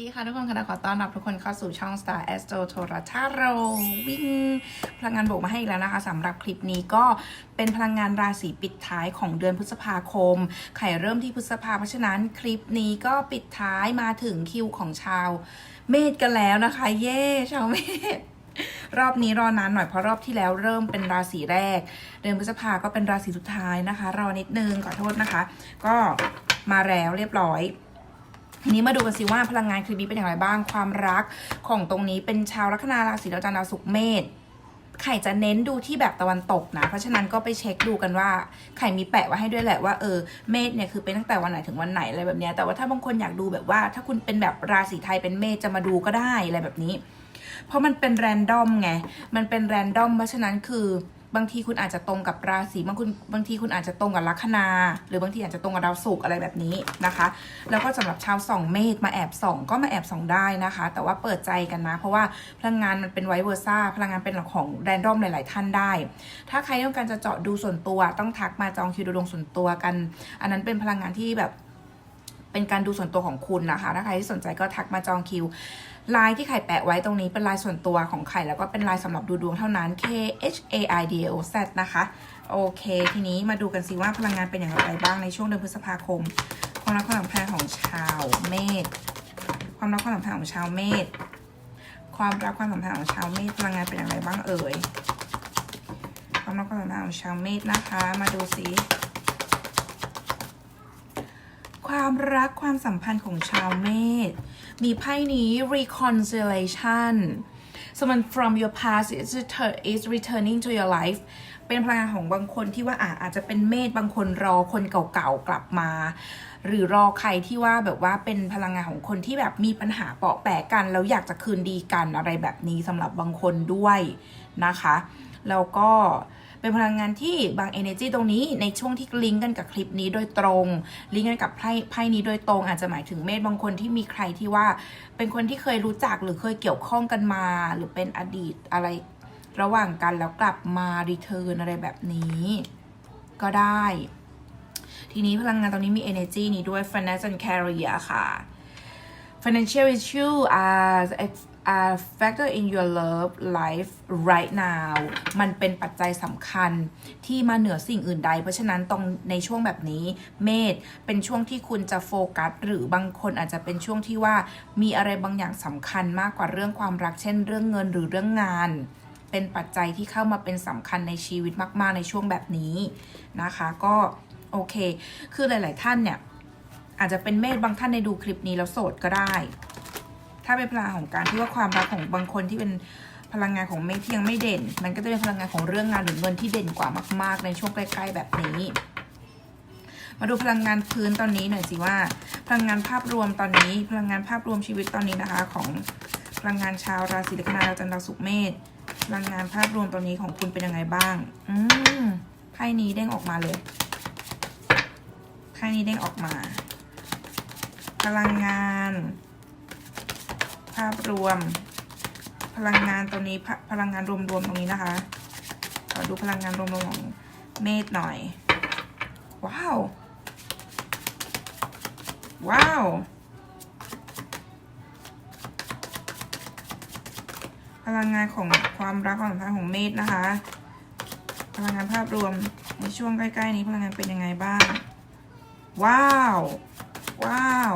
ดีค่ะทุกคนค่ะขอต้อนรับทุกคนเข้าสู่ช่อง Star Astro t o r a t a r o วิ่งพลังงานบวกมาให้อีกแล้วนะคะสำหรับคลิปนี้ก็เป็นพลังงานราศีปิดท้ายของเดือนพฤษภาคม ไข่เริ่มที่พฤษภาเพราะฉะนั้นคลิปนี้ก็ปิดท้ายมาถึงคิวของชาวเมษกันแล้วนะคะ เย้ชาวเมษรอบนี้รอนานหน่อยเพราะรอบที่แล้วเริ่มเป็นราศีแรก เดือนพฤษภาก็เป็นราศีสุดท้ายนะคะ รอนิดนึงขอโทษนะคะ ก็มาแล้วเรียบร้อย ทีนี้มาดูกันสิว่าพลังงานคลิปนี้เป็นอย่างไรบ้างความรักของตรงนี้เป็นชาวลัคนาราศีดาวจันทร์ดาวศุกร์เมษไข่จะเน้นดูที่แบบตะวันตกนะ เพราะฉะนั้นก็ไปเช็คดูกันว่าไข่มีแปะไว้ให้ด้วยแหละว่าเออเมษเนี่ยคือเป็นตั้งแต่วันไหนถึงวันไหนอะไรแบบนี้ แต่ว่าถ้าบางคนอยากดูแบบว่า ถ้าคุณเป็นแบบราศีไทยเป็นเมษจะมาดูก็ได้อะไรแบบนี้ เพราะมันเป็นแรนดอมไง มันเป็นแรนดอมเพราะฉะนั้นคือ บางทีคุณอาจจะตรงกับราศีบางคุณบางทีคุณอาจจะตรงกับลัคนา หรือบางทีอาจจะตรงกับดาวศุกร์อะไรแบบนี้นะคะ แล้วก็สำหรับชาวส่องเมษมาแอบส่องก็มาแอบส่องได้นะคะ แต่ว่าเปิดใจกันนะ เพราะว่าพลังงานมันเป็นไวเวอร์ซ่าพลังงานเป็นของแรนดอมหลาย ๆ ท่านได้ ถ้าใครต้องการจะเจาะดูส่วนตัว ต้องทักมาจองคิวดูดวงส่วนตัวกัน อันนั้นเป็นพลังงานที่แบบเป็นการดูส่วนตัวของคุณนะคะ ถ้าใครที่สนใจก็ทักมาจองคิว ลน์ที่ไข่แปะไว้ตรงนี้เป็นลน์ส่วนตัวของไข่แล้วก็เป็นลน์สำหรับดูดวงเท่านั้น K H A I D O Z นะคะ โอเค ทีนี้มาดูกันสิว่าพลังงานเป็นอย่างไรบ้างในช่วงเดือนพฤษภาคม ความรักความสัมพันธ์ของชาวเมษความรักความสัมพันธ์ของชาวเมษความรักความสัมพันธ์ของชาวเมษพลังงานเป็นอย่างไรบ้างเอ่ยความรักความสัมพันธ์ของชาวเมษนะคะ มาดูสิความรักความสัมพันธ์ของชาวเมษ มีไพ่นี้ reconciliation someone from your past is return- is returning to your life เป็นพลังงานของบางคนที่ว่าอาอาจจะเป็นเมษบางคนรอคนเก่าๆกลับมา หรือรอใครที่ว่าแบบว่าเป็นพลังงานของคนที่แบบมีปัญหาเปาะแปะกันแล้วอยากจะคืนดีกันอะไรแบบนี้สำหรับบางคนด้วยนะคะ แล้วก็ เป็นพลังงานที่บาง energy ตรงนี้ในช่วงที่ลิงก์กันกับคลิปนี้โดยตรง ลิงก์กันกับไพ่ไพ่นี้โดยตรง อาจจะหมายถึงเมษบางคนที่มีใครที่ว่า เป็นคนที่เคยรู้จักหรือเคยเกี่ยวข้องกันมา หรือเป็นอดีตอะไรระหว่างกันแล้วกลับมารีเทิร์นอะไรแบบนี้ ก็ได้ ทีนี้พลังงานตรงนี้มี energy นี้ด้วย finance and career ค่ะ financial issue are a factor in your love life right now มันเป็นปัจจัยสำคัญที่มาเหนือสิ่งอื่นใด เพราะฉะนั้นตรงในช่วงแบบนี้เมษเป็นช่วงที่คุณจะโฟกัส หรือบางคนอาจจะเป็นช่วงที่ว่ามีอะไรบางอย่างสำคัญมากกว่าเรื่องความรัก เช่น เรื่องเงินหรือเรื่องงาน เป็นปัจจัยที่เข้ามาเป็นสำคัญในชีวิตมาก ๆ ในช่วงแบบนี้นะคะ ก็โอเค คือหลาย ๆ ท่านเนี่ยอาจจะเป็นเมษบางท่านในดูคลิปนี้แล้วโสดก็ได้ ถ้าเป็นพลังของการที่ว่าความรักของบางคนที่เป็นพลังงานของเมษที่ยงไม่เด่น มันก็จะเป็นพลังงานของเรื่องงานหรือเงินที่เด่นกว่ามากๆ ในช่วงใกล้ๆแบบนี้ มาดูพลังงานพื้นตอนนี้หน่อยสิว่า พลังงานภาพรวมตอนนี้ พลังงานภาพรวมชีวิตตอนนี้นะคะ ของพลังงานชาวราศีลัคนาดาจันทร์ดาวศุกร์เมษพลังงานภาพรวมตอนนี้ของคุณเป็นยังไงบ้าง อืมไพ่นี้เด้งออกมาเลยไพ่นี้เด้งออกมา พลังงาน ภาพรวม พลังงานตัวนี้พพลังงานรวมๆตรงนี้นะคะขอดูพลังงานรวมๆของเมษหน่อย ว้าว ว้าว พลังงานของความรักความสัมพันธ์ของเมษนะคะ พลังงานภาพรวมในช่วงใกล้ ๆ นี้พลังงานเป็นยังไงบ้าง ว้าว ว้าว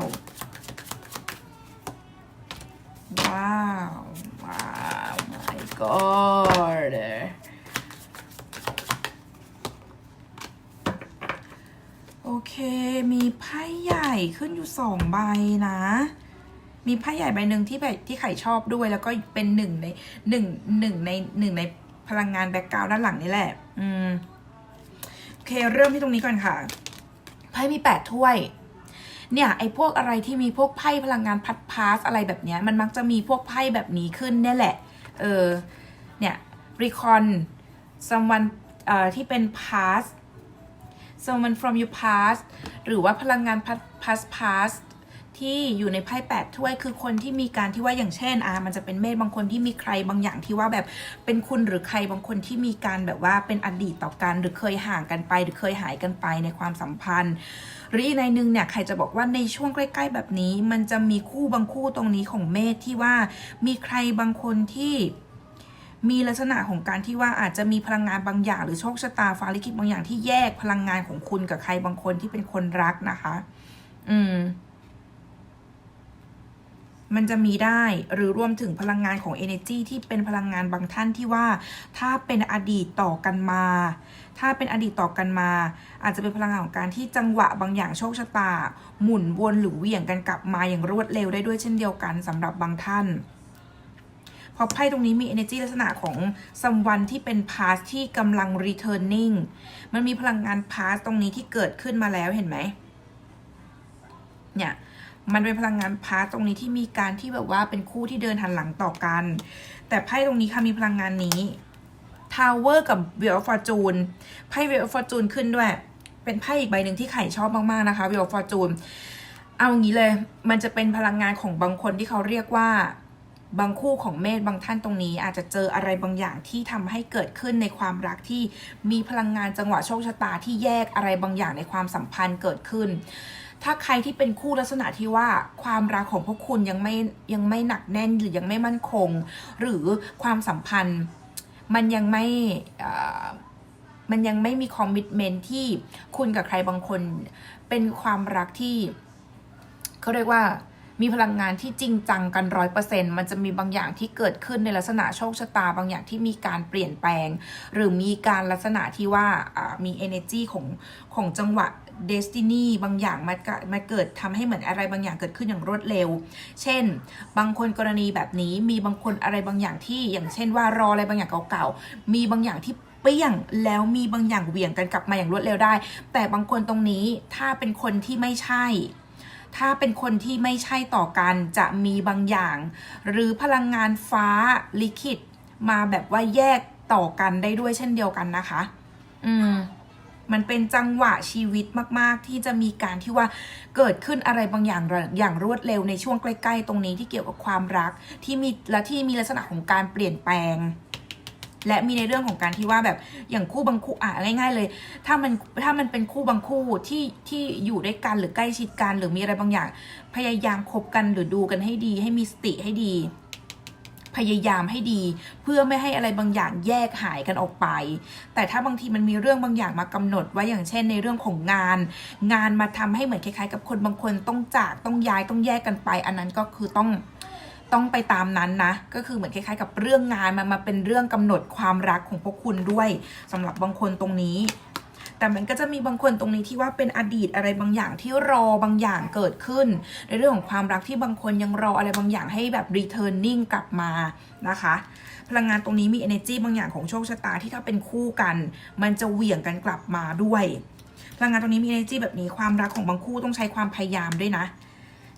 ว้าวว้าว my god โอเค มีไพ่ใหญ่ขึ้นอยู่สองใบนะ มีไพ่ใหญ่ใบหนึ่งที่แบบที่ไข่ชอบด้วย แล้วก็เป็นหนึ่งในหนึ่งหนึ่งในหนึ่งในพลังงานแบ็กกราวด้านหลังนี่แหละ อืม โอเค เริ่มที่ตรงนี้ก่อนค่ะ ไพ่มีแปดถ้วย เนี่ยไอ้พวกอะไรที่มีพวกไพ่พลังงานพัดพาสอะไรแบบเนี้ยมันมักจะมีพวกไพ่แบบนี้ขึ้นเนี่ยแหละ เออ เนี่ยรีคอนสมวันเอ่อที่เป็น past someone from your past หรือว่าพลังงาน past past ที่อยู่ในไพ่แปดถ้วยคือคนที่มีการที่ว่าอย่างเช่นอ่ามันจะเป็นเมษบางคนที่มีใครบางอย่างที่ว่าแบบเป็นคุณหรือใครบางคนที่มีการแบบว่าเป็นอดีตต่อกันหรือเคยห่างกันไป หรือเคยหายกันไปในความสัมพันธ์ หรืออีกในหนึ่งเนี่ยใครจะบอกว่าในช่วงใกล้ ๆ แบบนี้ มันจะมีคู่บางคู่ตรงนี้ของเมษที่ว่ามีใครบางคนที่มีลักษณะของการที่ว่าอาจจะมีพลังงานบางอย่าง หรือโชคชะตาฟ้าลิขิตบางอย่างที่แยกพลังงานของคุณกับใครบางคนที่เป็นคนรักนะคะ อืม มันจะมีได้หรือรวมถึงพลังงานของ energy ที่เป็นพลังงานบางท่านที่ว่า ถ้าเป็นอดีตต่อกันมา ถ้าเป็นอดีตต่อกันมา อาจจะเป็นพลังงานของการที่จังหวะบางอย่างโชคชะตา หมุนวนหรือเหวี่ยงกันกลับมาอย่างรวดเร็วได้ด้วยเช่นเดียวกันสำหรับบางท่านเพราะไพ่ตรงนี้มี energy ลักษณะของ someone ที่เป็น past ที่กำลัง returning มันมีพลังงาน past ตรงนี้ที่เกิดขึ้นมาแล้วเห็นไหมเนี่ย มันเป็นพลังงานพาร์ตรงนี้ที่มีการที่แบบว่าเป็นคู่ที่เดินหันหลังต่อกัน แต่ไพ่ตรงนี้ค่ะมีพลังงานนี้ Tower กับ Wheel of Fortune ไพ่ Wheel of Fortune ขึ้นด้วย เป็นไพ่อีกใบหนึ่งที่ไข่ชอบมากๆนะคะ Wheel of Fortune เอางี้เลย มันจะเป็นพลังงานของบางคนที่เขาเรียกว่าบางคู่ของเมษบางท่านตรงนี้ อาจจะเจออะไรบางอย่างที่ทำให้เกิดขึ้นในความรักที่มีพลังงานจังหวะโชคชะตาที่แยกอะไรบางอย่างในความสัมพันธ์เกิดขึ้น ถ้าใครที่เป็นคู่ลักษณะที่ว่าความรักของพวกคุณยังไม่ยังไม่หนักแน่นหรือยังไม่มั่นคง หรือความสัมพันธ์มันยังไม่เอ่อมันยังไม่มีคอมมิชเมนที่คุณกับใครบางคน เป็นความรักที่เขาเรียกว่ามีพลังงานที่จริงจังกันร้อยเปอร์เซ็นมันจะมีบางอย่างที่เกิดขึ้นในลักษณะโชคชะตา บางอย่างที่มีการเปลี่ยนแปลง หรือมีการลักษณะที่ว่าอ่ามี energy ของของจังหวะ destiny บางอย่างมากะมาเกิดทำให้เหมือนอะไรบางอย่างเกิดขึ้นอย่างรวดเร็ว เช่น บางคนกรณีแบบนี้มีบางคนอะไรบางอย่างที่อย่างเช่นว่ารออะไรบางอย่างเก่าๆ มีบางอย่างที่เปี้ยงแล้วมีบางอย่างเหวี่ยงกันกลับมาอย่างรวดเร็วได้ แต่บางคนตรงนี้ถ้าเป็นคนที่ไม่ใช่ ถ้าเป็นคนที่ไม่ใช่ต่อกันจะมีบางอย่าง หรือพลังงานฟ้าลิขิตมาแบบว่าแยกต่อกันได้ด้วยเช่นเดียวกันนะคะ อืม มันเป็นจังหวะชีวิตมาก ๆ ที่จะมีการที่ว่าเกิดขึ้นอะไรบางอย่างอย่างรวดเร็วในช่วงใกล้ ๆ ตรงนี้ที่เกี่ยวกับความรักที่มีและที่มีลักษณะของการเปลี่ยนแปลงและมีในเรื่องของการที่ว่าแบบอย่างคู่บางคู่อะง่าย ๆ เลย ถ้ามันถ้ามันเป็นคู่บางคู่ที่ที่อยู่ด้วยกันหรือใกล้ชิดกันหรือมีอะไรบางอย่าง พยายามคบกันหรือดูกันให้ดี ให้มีสติให้ดี พยายามให้ดี เพื่อไม่ให้อะไรบางอย่างแยกหายกันออกไป แต่ถ้าบางทีมันมีเรื่องบางอย่างมากำหนดไว้อย่างเช่นในเรื่องของงาน งานมาทำให้เหมือนคล้ายๆ กับคนบางคนต้องจากต้องย้ายต้องแยกกันไป อันนั้นก็คือต้องต้องไปตามนั้นนะ ก็คือเหมือนคล้ายๆ กับเรื่องงานมันมาเป็นเรื่องกำหนดความรักของพวกคุณด้วยสำหรับบางคนตรงนี้ แต่มันก็จะมีบางคนตรงนี้ที่ว่าเป็นอดีตอะไรบางอย่างที่รอบางอย่างเกิดขึ้น ในเรื่องของความรักที่บางคนยังรออะไรบางอย่างให้แบบ returning กลับมานะคะ พลังงานตรงนี้มี energy บางอย่างของโชคชะตาที่ถ้าเป็นคู่กัน มันจะเหวี่ยงกันกลับมาด้วย พลังงานตรงนี้มี energy แบบนี้ความรักของบางคู่ต้องใช้ความพยายามด้วยนะ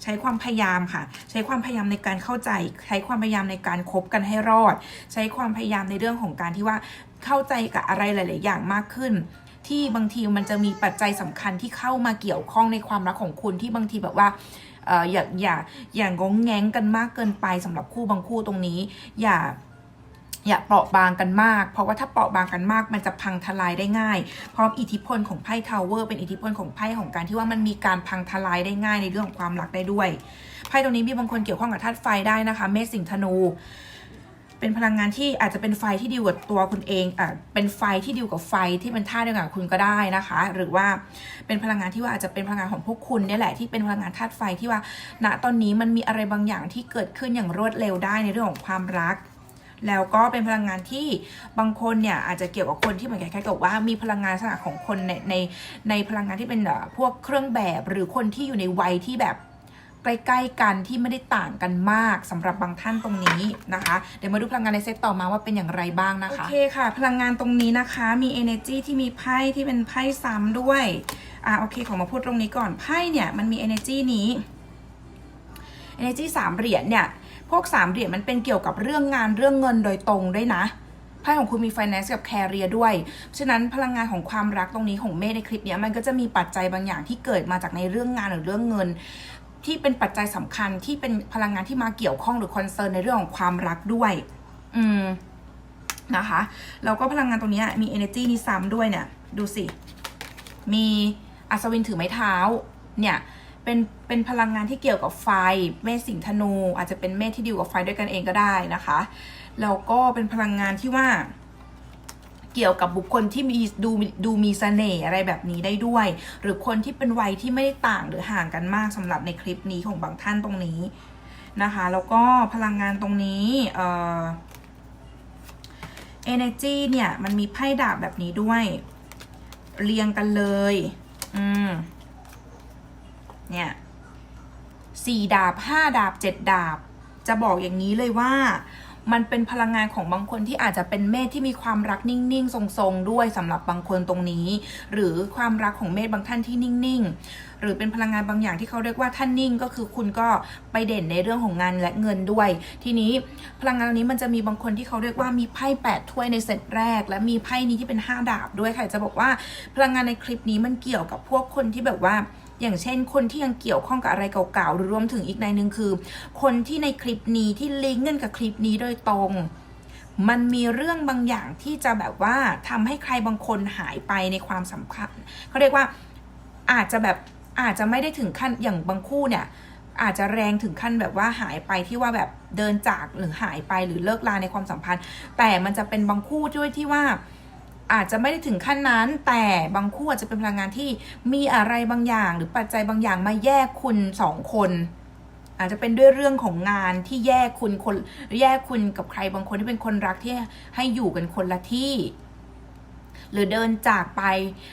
ใช้ความพยายามค่ะ ใช้ความพยายามในการเข้าใจ ใช้ความพยายามในการคบกันให้รอด ใช้ความพยายามในเรื่องของการที่ว่าเข้าใจกับอะไรหลาย ๆ อย่างมากขึ้น ที่บางทีมันจะมีปัจจัยสำคัญที่เข้ามาเกี่ยวข้องในความรักของคุณที่บางทีแบบว่าอย่าอย่าอย่างงงแงงกันมากเกินไปสำหรับคู่บางคู่ตรงนี้ อย่าอย่าเปราะบางกันมาก เพราะว่าถ้าเปราะบางกันมาก มันจะพังทลายได้ง่าย เพราะอิทธิพลของไพ่ทาวเวอร์เป็นอิทธิพลของไพ่ของการที่ว่ามันมีการพังทลายได้ง่ายในเรื่องของความรักได้ด้วย ไพ่ตรงนี้มีบางคนเกี่ยวข้องกับธาตุไฟได้นะคะ เมษสิงห์ธนู เป็นพลังงานที่อาจจะเป็นไฟที่ดีกว่าตัวคุณเองอะเป็นไฟที่ดีกว่าไฟที่เป็นธาตุเดียวกับคุณก็ได้นะคะ หรือว่าเป็นพลังงานที่ว่าอาจจะเป็นพลังงานของพวกคุณเนี่ยแหละที่เป็นพลังงานธาตุไฟที่ว่า ณตอนนี้มันมีอะไรบางอย่างที่เกิดขึ้นอย่างรวดเร็วได้ในเรื่องของความรักแล้วก็เป็นพลังงานที่บางคนเนี่ยอาจจะเกี่ยวกับคนที่เหมือนคล้ายๆกับว่ามีพลังงานลักษณะของคนในในในพลังงานที่เป็นพวกเครื่องแบบหรือคนที่อยู่ในวัยที่แบบ ใกล้ๆกันที่ไม่ได้ต่างกันมากสำหรับบางท่านตรงนี้นะคะ เดี๋ยวมาดูพลังงานในเซตต่อมาว่าเป็นอย่างไรบ้างนะคะ โอเคค่ะ พลังงานตรงนี้นะคะ มี energy ที่มีไพ่ที่เป็นไพ่ซ้ำด้วย อะโอเค ของมาพูดตรงนี้ก่อน ไพ่เนี่ยมันมี energy นี้ energy สามเหรียญเนี่ย พวกสามเหรียญมันเป็นเกี่ยวกับเรื่องงานเรื่องเงินโดยตรงด้วยนะไพ่ของคุณมี finance กับ career ด้วย ฉะนั้นพลังงานของความรักตรงนี้ของเมฆในคลิปเนี้ยมันก็จะมีปัจจัยบางอย่างที่เกิดมาจากในเรื่องงานหรือเรื่องเงิน ที่เป็นปัจจัยสำคัญที่เป็นพลังงานที่มาเกี่ยวข้องหรือคอนเซิร์นในเรื่องของความรักด้วย อืมนะคะแล้วก็พลังงานตรงนี้มี energy นี้ซ้ำด้วยเนี่ย ดูสิ มีอัศวินถือไม้เท้า เนี่ย เป็น เป็นพลังงานที่เกี่ยวกับไฟ เมษสิงห์ธนู อาจจะเป็นเมษที่ดีลกับไฟด้วยกันเองก็ได้นะคะ แล้วก็เป็นพลังงานที่ว่า เกี่ยวกับบุคคลที่มีดูดูมีเสน่ห์อะไรแบบนี้ได้ด้วย หรือคนที่เป็นวัยที่ไม่ได้ต่างหรือห่างกันมากสำหรับในคลิปนี้ของบางท่านตรงนี้นะคะ แล้วก็พลังงานตรงนี้เอ่อ energy เนี่ย มันมีไพ่ดาบแบบนี้ด้วย เรียงกันเลย อืม เนี่ยสี่ดาบห้าดาบเจ็ดดาบ จะบอกอย่างนี้เลยว่า มันเป็นพลังงานของบางคนที่อาจจะเป็นเมษที่มีความรักนิ่งๆ ทรงๆ ด้วยสำหรับบางคนตรงนี้ หรือความรักของเมษบางท่านที่นิ่งๆ หรือเป็นพลังงานบางอย่างที่เขาเรียกว่าท่านนิ่งก็คือคุณก็ไปเด่นในเรื่องของงานและเงินด้วย ทีนี้พลังงานนี้มันจะมีบางคนที่เขาเรียกว่ามีไพ่แปดถ้วยในเซตแรก และมีไพ่นี้ที่เป็นห้าดาบด้วยค่ะจะบอกว่าพลังงานในคลิปนี้มันเกี่ยวกับพวกคนที่แบบว่า อย่างเช่น คนที่ยังเกี่ยวข้องกับอะไรเก่าๆหรือรวมถึงอีกในหนึ่งคือ คนที่ในคลิปนี้ที่ลิงก์กันกับคลิปนี้โดยตรง มันมีเรื่องบางอย่างที่จะแบบว่าทำให้ใครบางคนหายไปในความสำคัญเขาเรียกว่าอาจจะแบบอาจจะไม่ได้ถึงขั้นอย่างบางคู่เนี่ยอาจจะแรงถึงขั้นแบบว่าหายไปที่ว่าแบบเดินจากหรือหายไปหรือเลิกลาในความสัมพันธ์ แต่มันจะเป็นบางคู่ด้วยที่ว่า อาจจะไม่ได้ถึงขั้นนั้น แต่บางคู่อาจจะเป็นพลังงานที่มีอะไรบางอย่าง หรือปัจจัยบางอย่างมาแยกคุณสองคน อาจจะเป็นด้วยเรื่องของงานที่แยกคุณคนแยกคุณกับใครบางคนที่เป็นคนรักที่ให้อยู่กันคนละที่หรือเดินจากไป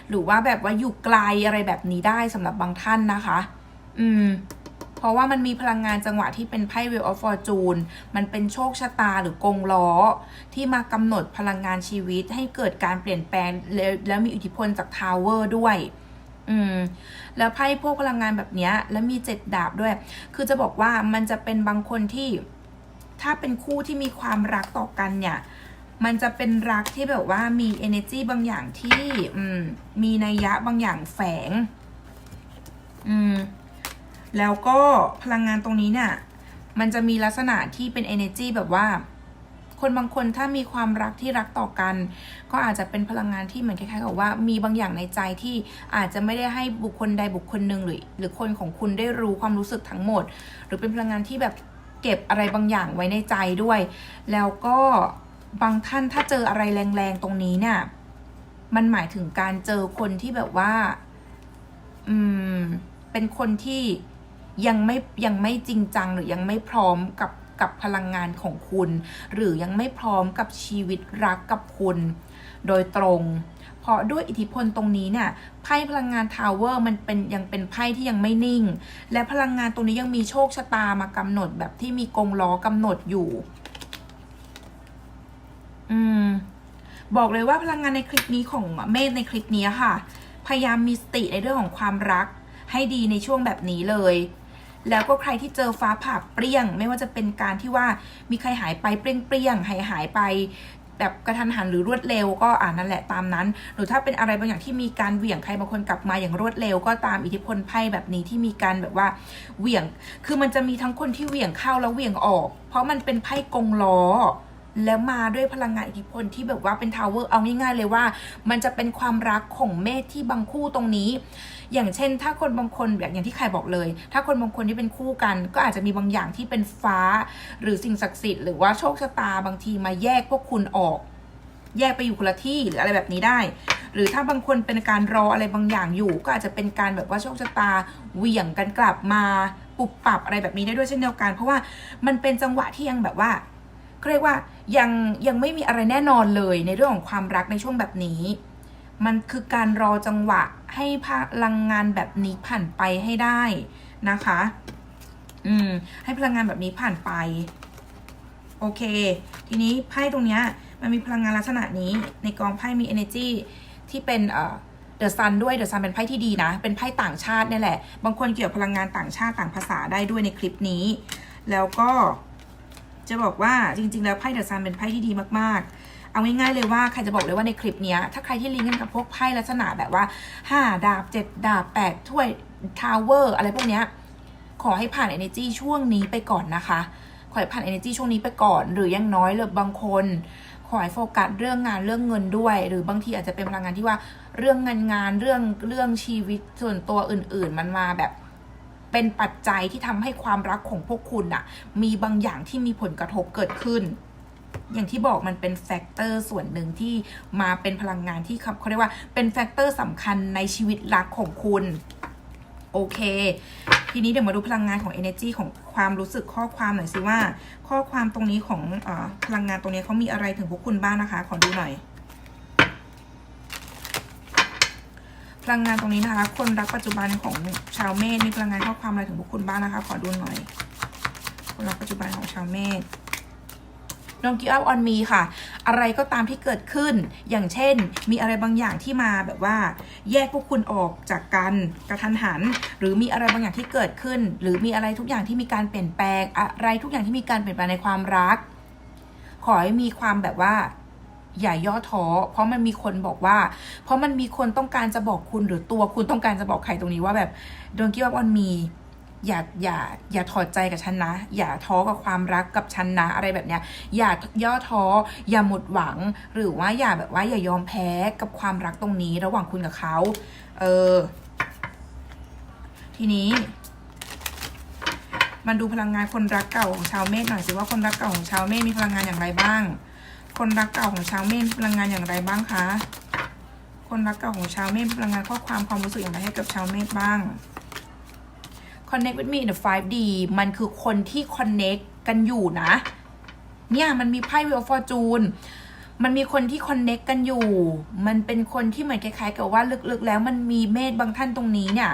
หรือว่าแบบว่าอยู่ไกลอะไรแบบนี้ได้สำหรับบางท่านนะคะ อืม เพราะว่ามันมีพลังงานจังหวะที่เป็นไพ่ Wheel of Fortune มันเป็นโชคชะตาหรือกงล้อ ที่มากำหนดพลังงานชีวิตให้เกิดการเปลี่ยนแปลง แล้วแล้วมีอิทธิพลจากทาวเวอร์ด้วย อืม แล้วไพ่พวกพลังงานแบบนี้แล้วมีเจ็ดดาบด้วย คือจะบอกว่ามันจะเป็นบางคนที่ ถ้าเป็นคู่ที่มีความรักต่อกันเนี่ยมันจะเป็นรักที่แบบว่ามี energy บางอย่างที่ อืม มีนัยยะบางอย่างแฝง อืม แล้วก็พลังงานตรงนี้เนี่ย มันจะมีลักษณะที่เป็น energy แบบว่า คนบางคนถ้ามีความรักที่รักต่อกัน ก็อาจจะเป็นพลังงานที่เหมือนคล้ายๆกับว่ามีบางอย่างในใจที่อาจจะไม่ได้ให้บุคคลใดบุคคลหนึ่งหรือหรือคนของคุณได้รู้ความรู้สึกทั้งหมด หรือเป็นพลังงานที่แบบเก็บอะไรบางอย่างไว้ในใจด้วย แล้วก็บางท่านถ้าเจออะไรแรงๆตรงนี้เนี่ย มันหมายถึงการเจอคนที่แบบว่า อืม เป็นคนที่ ยังไม่ยังไม่จริงจังหรือยังไม่พร้อมกับกับพลังงานของคุณ หรือยังไม่พร้อมกับชีวิตรักกับคุณ โดยตรง เพราะด้วยอิทธิพลตรงนี้เนี่ยไพ่พลังงานทาวเวอร์มันเป็นยังเป็นไพ่ที่ยังไม่นิ่ง และพลังงานตรงนี้ยังมีโชคชะตามากำหนดแบบที่มีกงล้อกำหนดอยู่ อืมบอกเลยว่าพลังงานในคลิปนี้ของเมธในคลิปนี้ค่ะ พยายามมีสติในเรื่องของความรักให้ดีในช่วงแบบนี้เลย แล้วก็ใครที่เจอฟ้าผ่าเปรี้ยง ไม่ว่าจะเป็นการที่ว่ามีใครหายไปเปรี้ยงเปรี้ยงหายหายไปแบบกระทันหันหรือรวดเร็วก็อ่านั่นแหละตามนั้น หรือถ้าเป็นอะไรบางอย่างที่มีการเหวี่ยงใครบางคนกลับมาอย่างรวดเร็ว ก็ตามอิทธิพลไพ่แบบนี้ที่มีการแบบว่าเหวี่ยง คือมันจะมีทั้งคนที่เหวี่ยงเข้าแล้วเหวี่ยงออก เพราะมันเป็นไพ่กงล้อ แล้วมาด้วยพลังงานอิทธิพลที่แบบว่าเป็นทาวเวอร์เอาง่ายๆเลยว่า มันจะเป็นความรักของเมธที่บางคู่ตรงนี้ อย่างเช่น ถ้าคนบางคนแบบอย่างที่ใครบอกเลย ถ้าคนบางคนที่เป็นคู่กัน ก็อาจจะมีบางอย่างที่เป็นฟ้า หรือสิ่งศักดิ์สิทธิ์หรือว่าโชคชะตาบางทีมาแยกพวกคุณออก แยกไปอยู่คนละที่หรืออะไรแบบนี้ได้ หรือถ้าบางคนเป็นการรออะไรบางอย่างอยู่ ก็อาจจะเป็นการแบบว่าโชคชะตาเหวี่ยงกันกลับมาปุบปรับอะไรแบบนี้ได้ด้วยเช่นเดียวกัน เพราะว่ามันเป็นจังหวะที่ยังแบบว่าเขาเรียกว่า ยังยังไม่มีอะไรแน่นอนเลยในเรื่องของความรักในช่วงแบบนี้ มันคือการรอจังหวะให้พลังงานแบบนี้ผ่านไปให้ได้นะคะ อืม ให้พลังงานแบบนี้ผ่านไป โอเค ทีนี้ไพ่ตรงเนี้ยมันมีพลังงานลักษณะนี้ ในกองไพ่มี energy ที่เป็นเอ่อเดอะซันด้วยเดอะซันเป็นไพ่ที่ดีนะ เป็นไพ่ต่างชาตินี่แหละ บางคนเกี่ยวกับพลังงานต่างชาติต่างภาษาได้ด้วยในคลิปนี้ แล้วก็ จะบอกว่าจริง ๆ แล้วไพ่เดอะซันเป็นไพ่ที่ดีมากๆ เอาง่ายๆเลยว่าใครจะบอกเลยว่าในคลิปนี้ถ้าใครที่ลิงก์กันกับพวกไพ่ลักษณะแบบว่าห้าดาบเจ็ดดาบแปดถ้วยทาวเวอร์อะไรพวกเนี้ยขอให้ผ่าน energy ช่วงนี้ไปก่อนนะคะ ขอให้ผ่าน energy ช่วงนี้ไปก่อน หรือยังน้อยเลยบางคนขอให้โฟกัสเรื่องงานเรื่องเงินด้วย หรือบางทีอาจจะเป็นพลังงานที่ว่าเรื่องงานงานเรื่องเรื่องชีวิตส่วนตัวอื่น ๆ มันมาแบบ เป็นปัจจัยที่ทำให้ความรักของพวกคุณอะมีบางอย่างที่มีผลกระทบเกิดขึ้น อย่างที่บอกมันเป็นแฟกเตอร์ส่วนหนึ่งที่มาเป็นพลังงานที่เขาเรียกว่าเป็นแฟกเตอร์สำคัญในชีวิตรักของคุณโอเค ทีนี้เดี๋ยวมาดูพลังงานของ energy ของความรู้สึกข้อความหน่อยสิว่า ข้อความตรงนี้ของอพลังงานตรงนี้เขามีอะไรถึงพวกคุณบ้างนะคะ ขอดูหน่อย พลังงานตรงนี้นะคะ คนรักปัจจุบันของชาวเมษมีพลังงานข้อความอะไรถึงพวกคุณบ้างนะคะ ขอดูหน่อย คนรักปัจจุบันของชาวเมษ Don't give up on me ค่ะ อะไรก็ตามที่เกิดขึ้น อย่างเช่น มีอะไรบางอย่างที่มาแบบว่า แยกพวกคุณออกจากกันกระทันหัน หรือมีอะไรบางอย่างที่เกิดขึ้น หรือมีอะไรทุกอย่างที่มีการเปลี่ยนแปลง อะไรทุกอย่างที่มีการเปลี่ยนแปลงในความรัก ขอให้มีความแบบว่า อย่าย่อท้อ เพราะมันมีคนบอกว่า เพราะมันมีคนต้องการจะบอกคุณหรือตัวคุณต้องการจะบอกใครตรงนี้ว่าแบบ Don't give up on me อย่าอย่าอย่าถอดใจกับฉันนะ อย่าท้อกับความรักกับฉันนะอะไรแบบเนี้ย อย่าย่อท้อ อย่าหมดหวัง หรือว่าอย่าแบบว่าอย่ายอมแพ้กับความรักตรงนี้ ระหว่างคุณกับเขา เออ ทีนี้มันดูพลังงานคนรักเก่าของชาวเมษหน่อยสิว่าคนรักเก่าของชาวเมษมีพลังงานอย่างไรบ้าง คนรักเก่าของชาวเมษมีพลังงานอย่างไรบ้างคะคนรักเก่าของชาวเมษมีพลังงานข้อความความรู้สึกอย่างไรให้กับชาวเมษบ้าง Connect with me in the 5D มันคือคนที่ connect กันอยู่นะ เนี่ยมันมีไพ่ Wheel of Fortune มันมีคนที่ connect กันอยู่ มันเป็นคนที่เหมือนคล้ายๆ กับว่าลึกๆ แล้วมันมีเมธบางท่านตรงนี้เนี่ย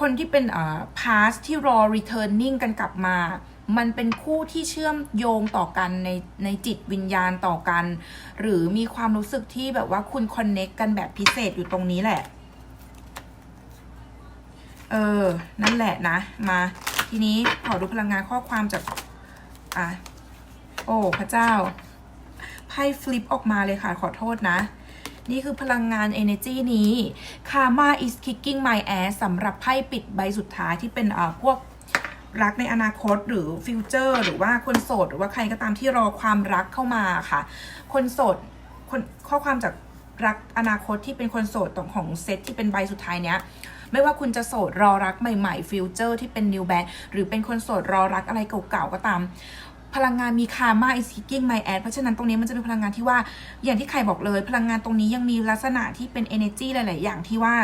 คนที่เป็นอ่า past ที่รอ returning กันกลับมา มันเป็นคู่ที่เชื่อมโยงต่อกันในในจิตวิญญาณต่อกัน หรือมีความรู้สึกที่แบบว่าคุณ connect กันแบบพิเศษอยู่ตรงนี้แหละ เออ นั่นแหละนะ มา ทีนี้ขอดูพลังงานข้อความจาก อะ โอ้ พระเจ้า ไพ่ฟลิปออกมาเลยค่ะ ขอโทษนะนี่คือพลังงาน energy นี้ karma is kicking my ass สำหรับไพ่ปิดใบสุดท้ายที่เป็นเอ่อพวก รักในอนาคตหรือฟิวเจอร์หรือว่าคนโสด หรือว่าใครก็ตามที่รอความรักเข้ามาค่ะ คนโสดคนข้อความจากรักอนาคตที่เป็นคนโสดตรงของเซตที่เป็นใบสุดท้ายเนี้ยไม่ว่าคุณจะโสดรอรักใหม่ๆฟิวเจอร์ที่เป็นนิวแบ d หรือเป็นคนโสดรอรักอะไรเก่าๆก็ตาม พลังงานมีคามาอิสกิ้งไมแอดเพราะฉะนั้นตรงนี้มันจะเป็นพลังงานที่ว่าอย่างที่ใครบอกเลย พลังงานตรงนี้ยังมีลักษณะที่เป็น energy หลาย ๆ อย่างที่ว่า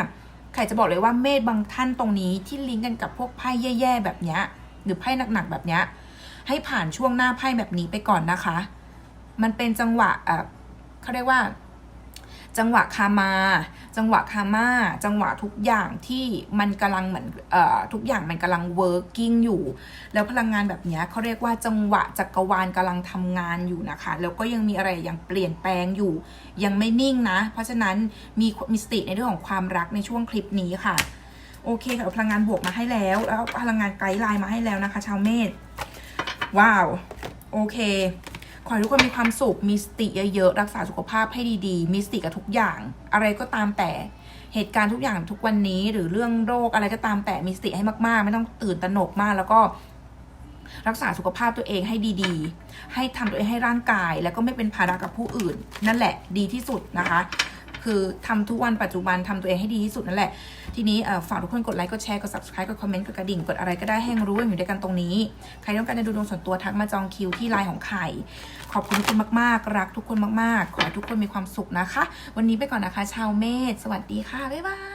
ใครจะบอกเลยว่าเมษบางท่านตรงนี้ที่ลิงก์กันกับพวกไพ่แย่ๆแบบเนี้ย หรือไพ่หนักๆแบบเนี้ย ให้ผ่านช่วงหน้าไพ่แบบนี้ไปก่อนนะคะ มันเป็นจังหวะเขาเรียกว่า จังหวะคามา จังหวะคามาจังหวะทุกอย่างที่มันกำลังเหมือนเอ่อทุกอย่างมันกำลัง working อยู่ แล้วพลังงานแบบนี้เขาเรียกว่าจังหวะจักรวาลกำลังทำงานอยู่นะคะ แล้วก็ยังมีอะไรยังเปลี่ยนแปลงอยู่ ยังไม่นิ่งนะ เพราะฉะนั้นมีมีสติในเรื่องของความรักในช่วงคลิปนี้ค่ะ โอเคค่ะพลังงานบวกมาให้แล้ว แล้วพลังงานไกด์ไลน์มาให้แล้วนะคะ ชาวเมษว้าว โอเค ขอให้ทุกคนมีความสุข มีสติเยอะๆ รักษาสุขภาพให้ดีๆ มีสติกับทุกอย่าง อะไรก็ตามแต่ เหตุการณ์ทุกอย่างทุกวันนี้ หรือเรื่องโรคอะไรก็ตามแต่ มีสติให้มากๆ ไม่ต้องตื่นตระหนกมาก แล้วก็รักษาสุขภาพตัวเองให้ดีๆ ให้ทำตัวเองให้ร่างกาย แล้วก็ไม่เป็นภาระกับผู้อื่น นั่นแหละดีที่สุดนะคะ คือทำทุกวันปัจจุบันทำตัวเองให้ดีที่สุดนั่นแหละ ทีนี้ฝากทุกคนกดไลค์กดแชร์กด subscribe กดคอมเมนต์กดกระดิ่งกดอะไรก็ได้ให้รู้ว่าอยู่ด้วยกันตรงนี้ ใครต้องการจะดูดวงส่วนตัวทักมาจองคิวที่ไลน์ของไข่ขอบคุณทุกคนมากๆ รักทุกคนมากๆ ขอให้ทุกคนมีความสุขนะคะ วันนี้ไปก่อนนะคะ ชาวเมษสวัสดีค่ะบ๊ายบาย